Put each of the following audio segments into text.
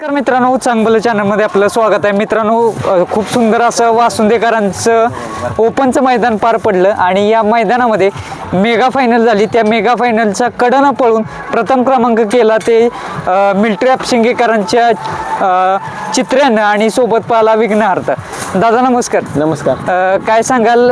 नमस्कार मित्रांनो चांगलं चॅनलमध्ये आपलं स्वागत आहे. मित्रांनो खूप सुंदर असं वासुंदेकरांचं ओपनचं मैदान पार पडलं आणि या मैदानामध्ये मेगा फायनल झाली. त्या मेगा फायनलचा कडनं पळून प्रथम क्रमांक केला ते मिल्ट्री अपशिंगेकरांच्या चित्र्यानं आणि सोबत पाला विघ्नहार्थ दादा नमस्कार. नमस्कार. काय सांगाल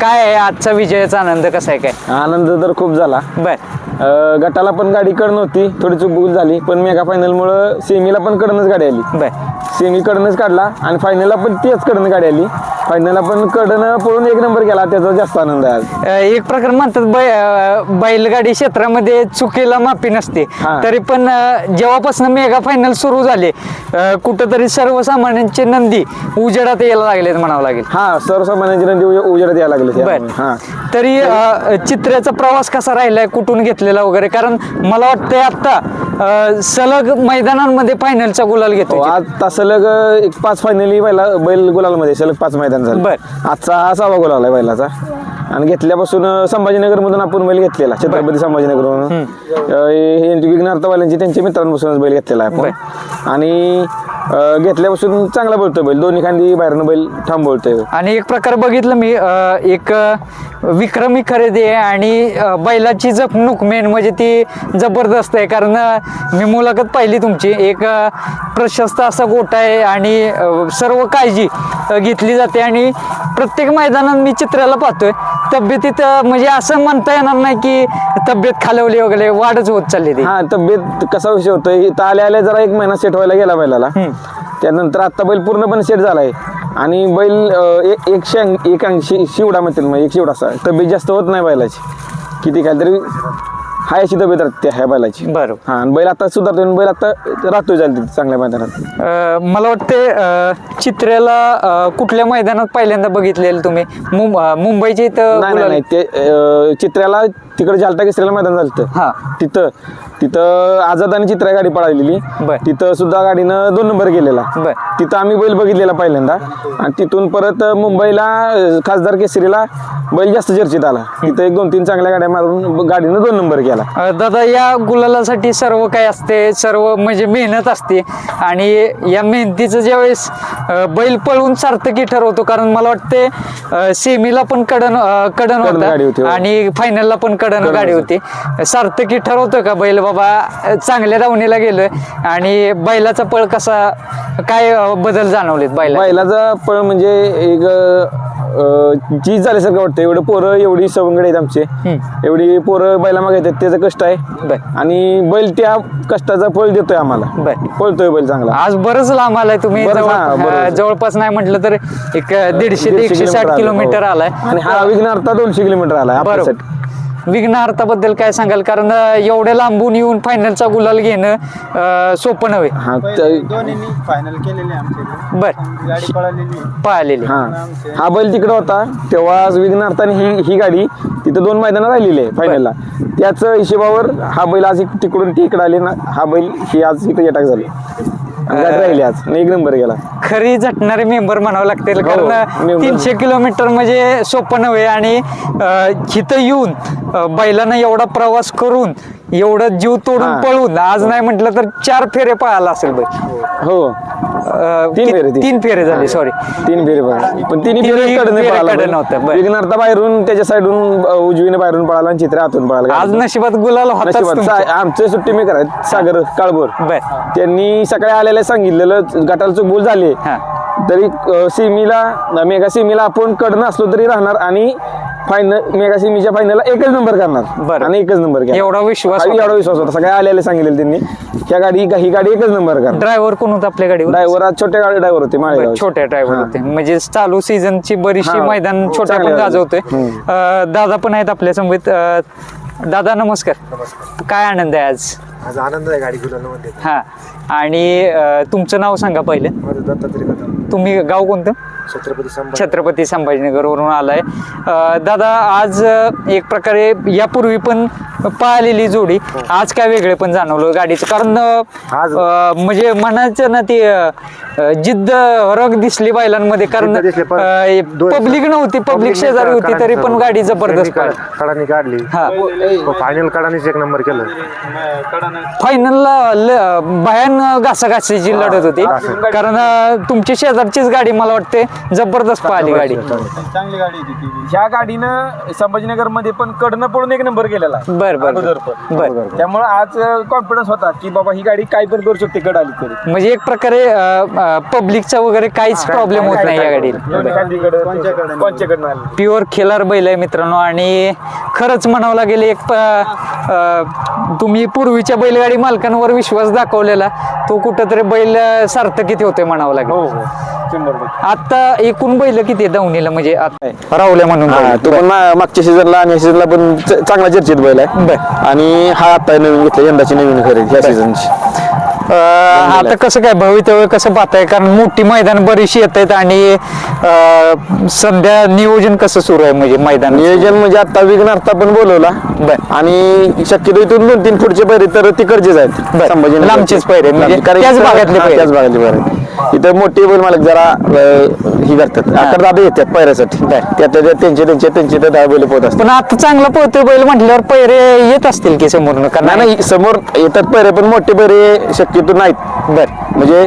काय आहे आजचा विजयाचा आनंद कसा आहे काय? आनंद तर खूप झाला. बर. अं, गटाला पण गाडी कड नव्हती थोडी चुकबुक झाली. पण मेगा फायनलमुळं सेमीला पण कडनच गाडी आली. बर. सेमी कडनच काढला आणि फायनलला पण तेच कडनं गाडी आली फायनलला पण कडनं पळून एक नंबर केला त्याचा जास्त आनंद आहे. अ, एक प्रकार म्हणतात बै अ, बैलगाडी क्षेत्रामध्ये चुकीला माफी नसते हा. तरी पण जेव्हापासून मेगा फायनल सुरू झाले अ, कुठंतरी सर्वसामान्यांचे नंदी उजेडात यायला लागलेत म्हणावं लागेल हा सर्वसामान्यांची नंदी उजे- उजेडात यायला लागले बर. हा तरी अ, चित्र्याचा प्रवास कसा राहिलाय कुठून घेतलेला वगैरे कारण मला वाटतंय आता अ, सलग मैदानांमध्ये फायनलचा गुलाल हो, घेतो आता सलग एक पाच फायनली बैला बैल गुलालमध्ये सलग पाच मैदान झालं. बर. आजचा हा सहावा गुलाल आहे बैलाचा. आणि घेतल्यापासून अं, संभाजीनगरमधून आपण बैल घेतलेला छत्रपती संभाजीनगरमधून. अं, हे यांची विघ्नार्थवाल्यांची त्यांच्या मित्रांपासूनच बैल घेतलेला आहे आपण. आणि अं, घेतल्यापासून चांगला बोलतो बैल. दोन्ही खांदी बाहेरनं बैल थांबवतोय. आणि एक प्रकार बघितलं मी अ, एक अ, विक्रमी खरेदी आहे आणि अ, बैलाची जपणूक मेन म्हणजे ती जबरदस्त आहे. कारण अ, मी मुलाखत पाहिली तुमची. एक अ, प्रशस्त असा गोटा आहे आणि अ, सर्व काळजी अ, घेतली जाते आणि प्रत्येक मैदानात मी चित्राला पाहतोय. तब्येतीत म्हणजे असं म्हणता येणार नाही की तब्येत खालवली वगैरे वाढच होत चालली ती. हा तब्येत कसा विषय होतोय इथं आल्या आल्या जरा एक महिना सेट व्हायला गेला बैलाला. त्यानंतर आता बैल पूर्णपणे सेट झालाय. आणि बैल अं, एक एकशे ऐं- एक शिवडा म्हणतील मग एक शिवडा असा. तब्येत जास्त होत नाही बैलाची. किती काय तरी हाय अशी तब्येत राहते ह्या बैलाची. बरं हा आणि बैल आता सुधारतोय आणि बैल आता राहतोय चालते चांगल्या मैदानात. अ, मला वाटते अ, चित्र्याला अ, कुठल्या मैदानात पहिल्यांदा बघितलेलं तुम्ही? मुं- अ, मुंबईच्या इथं नाही नाही गुलाल- नाही ते अं, चित्र्याला तिकडे जालटा केसरीला मैदान झालं हा. तिथं तिथं आझाद आणि चित्रा गाडी पळालेली. बर. तिथं सुद्धा गाडीनं दोन नंबर गेलेला बर. तिथं आम्ही बैल बघितलेला पहिल्यांदा. आणि तिथून परत मुंबईला अं, खासदार केसरीला बैल जास्त चर्चेत आला. तिथं एक दोन तीन चांगल्या गाड्या मारून ब- गाडीनं दोन नंबर केला. अ, दादा या गुलालासाठी सर्व काय असते सर्व म्हणजे मेहनत असते. आणि या मेहनतीचं ज्यावेळेस अ, बैल पळून सार्थकी ठरवतो कारण मला वाटते अ, सेमीला पण कडन अ, कडन कडन गाडी होती, होता हो. आणि फायनलला पण कडन गाडी होती. सार्थकी ठरवतो का बैल? बाबा चांगल्या दावणीला गेलोय आणि बैलाचा पळ कसा काय बदल जाणवलेत बैला बैलाचा पळ म्हणजे एक चीज झाल्यासारखं वाटतं. एवढं पोरं एवढी सवंगड आहेत आमचे. एवढी पोरं बैला मागे येतात त्याचं कष्ट आहे. आणि बैल त्या कष्टाचा फळ देतोय आम्हाला. पळतोय बैल चांगला. आज बरंच लांब आलाय तुम्ही. जवळपास नाही म्हटलं तर एक दीडशे ते एकशे साठ किलोमीटर. आलाय. आणि हा विघ्नार्था दोनशे किलोमीटर आलाय बरोबर. विघ्नार्थाबद्दल काय सांगाल? कारण अं, एवढ्या लांबून येऊन फायनलचा गुलाल घेणं अं, सोपं नव्हे. हा दोन्हींनी फायनल केलेले आमचे. बर. गाडी पळालेली पळालेली. हा. हा बैल तिकडे होता. तेव्हा विघ्नार्थाने ही ही गाडी तिथं दोन मैदानं राहिलेली आहे फायनलला त्याच हिशोबावर हा बैल आज इक- तिकडून ती इकडे आले ना हा बैल ही आज इकडे अटॅक झाली. राहिली आज आणि एक नंबर गेला खरी झटणारे मेंबर म्हणावं लागतील हो, कारण member. तीनशे किलोमीटर म्हणजे सोपं नव्हे आणि अं, इथं येऊन अं, बैलानं एवढा प्रवास करून एवढं जीव तोडून हा. पळून आज नाही म्हटलं तर चार फेरे पळाला असेल बैल हो अं, तीन फेरे, तीन. तीन फेरे झाले सॉरी तीन फेरे पळाला पण तिन्ही तिन्ही फेरे कडनं फेरे पळाला कडनं बैल. होतं, बरं. विघ्नार्था बाहेरून त्याच्या साईडून उजवीने बाहेरून पळाला आणि चित्र आतून पळाला आज नशिबात गुलाल नशिबात. सा- आमचे सुट्टी मेकर आहेत सागर काळभोर बर त्यांनी सकाळी आलेल्या सांगितलेलं गटाला चुकबुल झाली हा. तरी अ, सेमीला मेगा सेमीला आपण कडनं असलो तरी राहणार आणि फायनल मेगा सेमीच्या फायनलला एकच नंबर करणार. बरं. आणि एकच नंबर केला. एवढा विश्वास हा, होता. एवढा विश्वास होता. सगळ्या आलेले सांगितले त्यांनी. ह्या गाडी ही गाडी एकच नंबर करणार. ड्रायव्हर कोण होता आपल्या गाडीवर? ड्रायव्हर आज छोट्या गाडी ड्रायव्हर होते माळेगाव छोट्या ड्रायव्हर होते. म्हणजे चालू सीझनची बरीचशी हा. मैदान छोट्या चांगले पण. गाजवतोय. अं, दादा पण आहेत आपल्या समवेत अं, दादा नमस्कार. काय आनंद आहे आज? आज आनंद आहे गाडी गुलालामध्ये हा. आणि अं, तुमचं नाव सांगा पहिलं. माझं दत्तात्रय कदम. तुम्ही गाव कोणतं? छत्रपती संभाजी. छत्रपती संभाजीनगरवरून आलाय. दादा आज एक प्रकारे यापूर्वी पण पाहिलेली जोडी. आज काय वेगळे पण जाणवलं गाडीचं. कारण अं, म्हणजे मनाचं ना ती अं, जिद्द रग दिसली बैलांमध्ये. कारण जिद्द दिसली, पण दोन- पब्लिक नव्हती. पब्लिक शेजारी होती तरी पण गाडी. जबरदस्त पाहिली कडानी काढली. हा. फायनल कडानीच एक नंबर केलं. फायनलला भयान घासाघासीची लढत होती. घासा. कारण अं, तुमची शेजारचीच गाडी मला वाटते जबरदस्त पाहिली गाडी. चांगली गाडी होती ती ह्या गाडीनं संभाजीनगरमध्ये पण कडनं पडून एक नंबर केलेला आहे. बर बर अगोदर पण. बर त्यामुळे आज कॉन्फिडन्स होता की बाबा ही गाडी काय पण करू शकते कड आली तरी म्हणजे एक प्रकारे पब्लिकचा वगैरे काहीच प्रॉब्लेम होत नाही या गाडीला. दोन्ही खांदीकडं- कोणच्याकडनं? आली? प्युअर खिलार बैल आहे मित्रांनो आणि खरंच म्हणावं लागेल एक प- अं, तुम्ही पूर्वीच्या बैलगाडी मालकांवर विश्वास दाखवलेला तो कुठंतरी बैल अं, सार्थकीत होतोय म्हणावं लागेल. हो हो. आता एकूण बैल किती दावणीला म्हणजे आता राहुल्या म्हणून हा. तो पण मागच्या सीझनला आणि सीझनला पण चांगला चर्चेत बैल आहे. आणि हा आता नवीन घेतला यंदाची नवीन खरेदी ह्या सीझनची अं, आता कसं काय भवितव्य कसं पाहताय? कारण मोठी मैदान बरीचशी येत आहेत आणि अं, सध्या नियोजन कसं सुरू आहे म्हणजे मैदान नियोजन म्हणजे आता विघ्नार्था पण बोलवला. बर. आणि शक्यतो इथून दोन तीन पुढचे पैरे तर तिकडचेच आहेत. लांबचेच पैरे, म्हणजे लांब- कारण त्याच इथं- भागातले हा, पैरे. त्याच भागातले पैरे इथं मोठे बैल मालक जरा अं, ही करतात. आता दादा येतात पैऱ्यासाठी त्यात त्यात त्यांचे त्यांचे त्यांचे तर दहा बैल पोहत असतात. पण आता चांगला पोहतोय बैल म्हटल्यावर पैरे येत असतील की समोरनं? नाही नाही समोर येतात पैरे पण मोठे पैरे शक्यतो नाहीत. बर. म्हणजे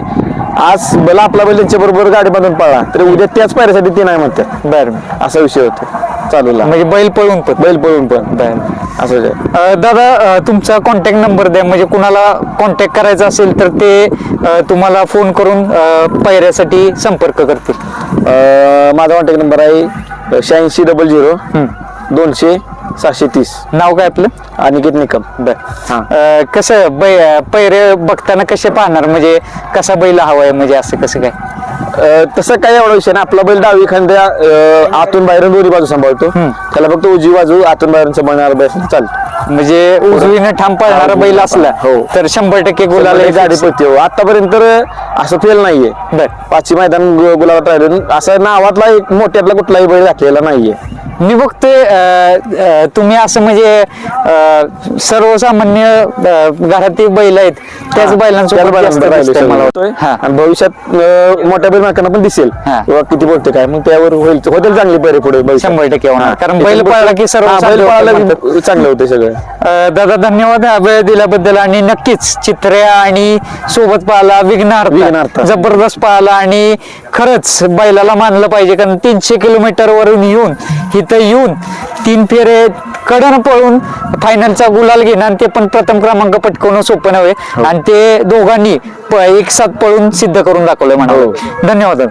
आज भला आपला बैल त्यांच्या बरोबर गाडी बांधून पळला. तर उद्या त्याच पायऱ्यासाठी ते नाही म्हणतात बर. असा विषय होतो. चालूला. म्हणजे बैल पळून पण. बैल पळून पण. असं आहे. अं, दादा अं, तुमचा कॉन्टॅक्ट नंबर द्या. म्हणजे कुणाला कॉन्टॅक्ट करायचा असेल तर ते अं, तुम्हाला फोन करून अं, पैऱ्यासाठी संपर्क करतील. अं, माझा कॉन्टॅक्ट नंबर आहे शहाऐंशी डबल झिरो दोनशे सहाशे तीस. नाव काय आपलं? अनिकेत निकम. बर. हा. अं, कसं बै पैरे बघताना कसे पाहणार? म्हणजे कसा बैल हवाय म्हणजे असं कसं काय? अं, तसं काय एवढा विषय नाही. आपला बैल डावी खांद्या अं, आतून बाहेरून दोन्ही बाजू सांभाळतो. त्याला फक्त उजवी बाजू आतून बाहेरून सांभाळणार बैल चालतो. म्हणजे उजवीने ठाम पळणारा बैल असला हो. तर शंभर टक्के गुलाला गुलाला गाडी पळते हो. आतापर्यंत तर असं फेल नाहीये. बर. पाचवी मैदान गु- गुलाबात राहिलं. असं नावातला एक मोठ्यातला कुठलाही बैल घातलेला नाहीये. मी बघतोय अं, अं, तुम्ही असं म्हणजे अं, सर्वसामान्य अं, घरातील बैल आहेत त्याच त्याला बैलांसोबत जास्त बैलांमध्ये राहिलो दिसतंय मला सगळं. वाटतं. हा. आणि भविष्यात अं, मोठ्या बैल मालकांना पण दिसेल हा. किंवा किती बोलते काय मग त्यावर होईल होतील चांगली बरे पुढे भविष्यात. शंभर टक्के होणार. हा. कारण बैल पळाला की सर्व हा, बैल चांगले पळाला होते की चांगलं होते सगळं अं, दादा धन्यवाद हा वेळ दिल्याबद्दल आणि नक्कीच चित्र्या आणि सोबत पाहला विघ्नार्थ. जबरदस्त पाहला आणि खरंच बैलाला मानलं पाहिजे कारण तीनशे किलोमीटर वरून येऊन इथं येऊन तीन फेरे कडन पळून फायनलचा गुलाल घेणं आणि ते पण प्रथम क्रमांक पटकवणं सोपं नव्हे. आणि ते दोघांनी एक साथ पळून सिद्ध करून दाखवलंय म्हणा हो. धन्यवाद.